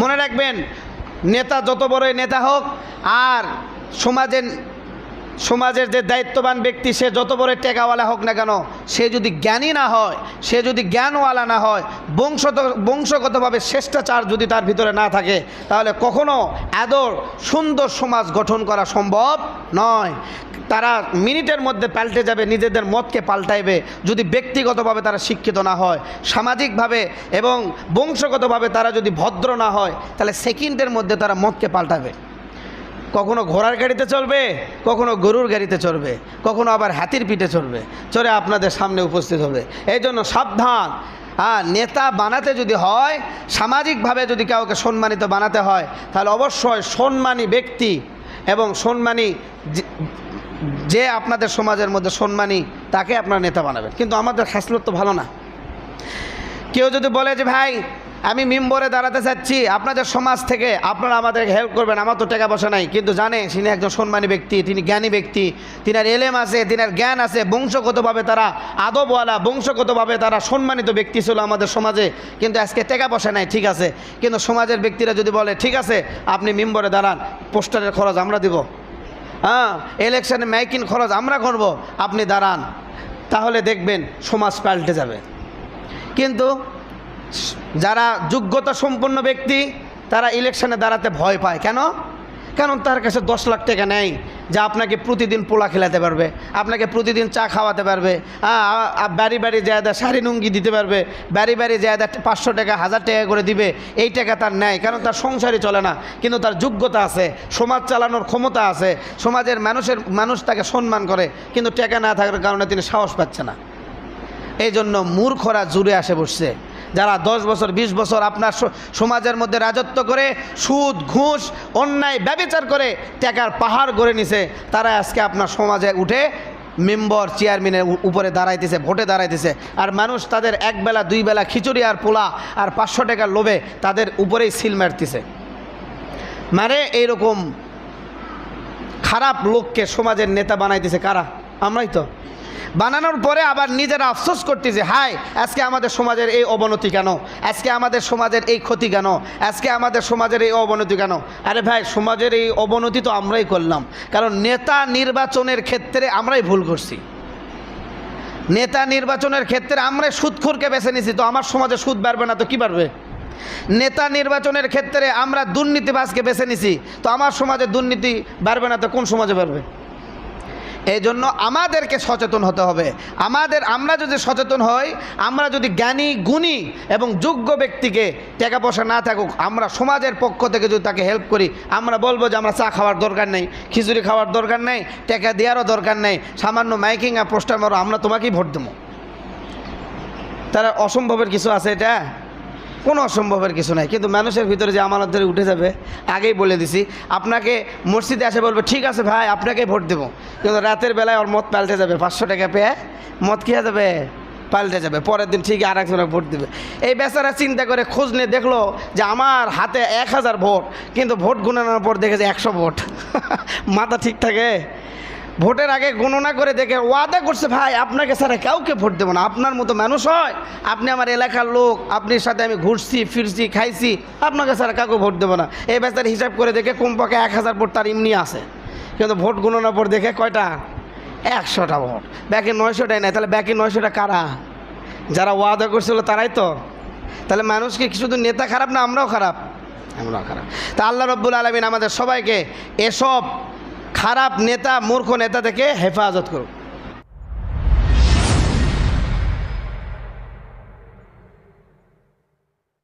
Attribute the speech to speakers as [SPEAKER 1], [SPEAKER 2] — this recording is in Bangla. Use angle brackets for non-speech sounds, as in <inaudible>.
[SPEAKER 1] মনে রাখবেন, নেতা যত বড়ই নেতা হোক, আর সমাজের সমাজের যে দায়িত্ববান ব্যক্তি, সে যত বড় টেকাওয়ালা হোক না কেন, সে যদি জ্ঞানী না হয়, সে যদি জ্ঞানওয়ালা না হয়, বংশত, বংশগতভাবে শ্রেষ্টাচার যদি তার ভিতরে না থাকে, তাহলে কখনো আদর সুন্দর সমাজ গঠন করা সম্ভব নয়। তারা মিনিটের মধ্যে পাল্টে যাবে, নিজেদের মতকে পাল্টাইবে। যদি ব্যক্তিগতভাবে তারা শিক্ষিত না হয়, সামাজিকভাবে এবং বংশগতভাবে তারা যদি ভদ্র না হয়, তাহলে সেকেন্ডের মধ্যে তারা মতকে পাল্টাবে। কখনো ঘোড়ার গাড়িতে চলবে কখনো গরুর গাড়িতে চড়বে, কখনো আবার হাতির পিঠে চড়বে, চড়ে আপনাদের সামনে উপস্থিত হবে। এই জন্য সাবধান। হ্যাঁ নেতা বানাতে যদি হয়, সামাজিকভাবে যদি কাউকে সম্মানিত বানাতে হয়, তাহলে অবশ্যই সম্মানী ব্যক্তি এবং সম্মানী যে- আপনাদের সমাজের মধ্যে সম্মানী, তাকে আপনার নেতা বানাবেন। কিন্তু আমাদের খাসলত তো ভালো না। কেউ যদি বলে যে, ভাই, আমি মিম্বরে দাঁড়াতে চাচ্ছি, আপনাদের সমাজ থেকে আপনারা আমাদের হেল্প করবেন, আমার তো টাকা পয়সা নাই। কিন্তু জানে তিনি একজন সম্মানী ব্যক্তি, তিনি জ্ঞানী ব্যক্তি, তিনার এলেম আছে, তিনার জ্ঞান আছে, বংশগতভাবে তারা আদবওয়ালা, বংশগতভাবে তারা সম্মানিত ব্যক্তি ছিল আমাদের সমাজে, কিন্তু আজকে টাকা পয়সা নাই, ঠিক আছে। কিন্তু সমাজের ব্যক্তিরা যদি বলে, ঠিক আছে, আপনি মিম্বরে দাঁড়ান, পোস্টারের খরচ আমরা দিব। হ্যাঁ ইলেকশনে মাইকিন খরচ আমরা করব, আপনি দাঁড়ান। তাহলে দেখবেন সমাজ পাল্টে যাবে। কিন্তু যারা যোগ্যতা সম্পন্ন ব্যক্তি, তারা ইলেকশনে দাঁড়াতে ভয় পায়। কেন? কারণ তার কাছে দশ লাখ টাকা নেই। যা আপনাকে প্রতিদিন পোলা খেলাতে পারবে, আপনাকে প্রতিদিন চা খাওয়াতে পারবে বাড়ি বাড়ি জায়দা শাড়ি নুঙ্গি দিতে পারবে, বাড়ি বাড়ি জায়দা পাঁচশো টাকা, হাজার টাকা করে দিবে, এই টাকা তার নেয়, কারণ তার সংসারই চলে না, কিন্তু তার যোগ্যতা আছে, সমাজ চালানোর ক্ষমতা আছে, সমাজের মানুষের, মানুষ তাকে সম্মান করে, কিন্তু টাকা না থাকার কারণে তিনি সাহস পাচ্ছে না। এই জন্য মূর্খরা জুড়ে আসে বসছে। যারা দশ বছর ২০ বছর আপনার সমাজের মধ্যে রাজত্ব করে, সুদ, ঘুষ, অন্যায়, ব্যবচার করে টাকার পাহাড় গড়ে নিছে তারা আজকে আপনার সমাজে উঠে মেম্বর, চেয়ারম্যানের উপরে দাঁড়াইতেছে, ভোটে দাঁড়াইতেছে। আর মানুষ তাদের এক বেলা, দুই বেলা খিচুড়ি আর পোলা আর পাঁচশো টাকার লোভে তাদের উপরেই সিল মারতেছে। মানে এইরকম খারাপ লোককে সমাজের নেতা বানাইতেছে কারা? আমরাই তো। বানানোর পরে আবার নিজেরা আফসোস করতেছে হাই আজকে আমাদের সমাজের এই অবনতি কেন? আজকে আমাদের সমাজের এই ক্ষতি কেন? আজকে আমাদের সমাজের এই অবনতি কেন? আরে ভাই, সমাজের এই অবনতি তো আমরাই করলাম। কারণ নেতা নির্বাচনের ক্ষেত্রে আমরাই ভুল করছি। নেতা নির্বাচনের ক্ষেত্রে আমরাই সুদখোরকে বেছে নিছি। তো আমার সমাজে সুদ বাড়বে না, তো কি বাড়বে? নেতা নির্বাচনের ক্ষেত্রে আমরা দুর্নীতিবাজকে বেছে নিছি। তো আমার সমাজে দুর্নীতি বাড়বে না, তো কোন সমাজে বাড়বে? এই জন্য আমাদেরকে সচেতন হতে হবে। আমাদের, আমরা যদি সচেতন হই, আমরা যদি জ্ঞানী, গুণী এবং যোগ্য ব্যক্তিকে টাকা পয়সা না থাকুক, আমরা সমাজের পক্ষ থেকে যদি তাকে হেল্প করি, আমরা বলব যে আমরা চা খাওয়ার দরকার নেই, খিচুড়ি খাওয়ার দরকার নেই, টাকা দেওয়ারও দরকার নেই, সামান্য মাইকিং আর পোস্টার মারো, আমরা তোমাকেই ভোট দেবো। তারা অসম্ভবের কিছু আছে এটা? কোনো অসম্ভবের কিছু নাই। কিন্তু মানুষের ভিতরে যে আমানত ধরে উঠে যাবে, আগেই বলে দিছি, আপনাকে মসজিদে এসে বলবে, ঠিক আছে ভাই আপনাকে ভোট দেবো। কিন্তু রাতের বেলায় ওর মত পাল্টে যাবে, পাঁচশো টাকা পেয়ে মত কী যাবে, পাল্টে যাবে, পরের দিন ঠিকই আর একজনের ভোট দেবে। এই বেচারা চিন্তা করে খোঁজ নিয়ে দেখল যে আমার হাতে এক হাজার ভোট, কিন্তু ভোট গুণানোর পর দেখেছে একশো ভোট। <laughs> মাথা ঠিক থাকে? ভোটের আগে গণনা করে দেখে ওয়াদা করছে, ভাই, আপনাকে ছাড়া কাউকে ভোট দেবো না। আপনার মতো মানুষ হয়, আপনি আমার এলাকার লোক, আপনার সাথে আমি ঘুরছি, ফিরছি, খাইছি, আপনাকে ছাড়া কাউকে ভোট দেবো না। এই বেচার হিসাব করে দেখে কমপক্ষে এক হাজার ভোট তার এমনি আছে। কিন্তু ভোট গণনার পর দেখে কয়টা? একশোটা ভোট। ব্যাকে নয়শোটাই নাই। তাহলে ব্যাকে নয়শোটা কারা? যারা ওয়াদা করছিল তারাই তো। তাহলে মানুষকে শুধু নেতা খারাপ না আমরাও খারাপ? আমরাও খারাপ। তা আল্লাহ রব্বুল আলমিন আমাদের সবাইকে এসব খারাপ নেতা মূর্খ নেতা থেকে হেফাজত করুক।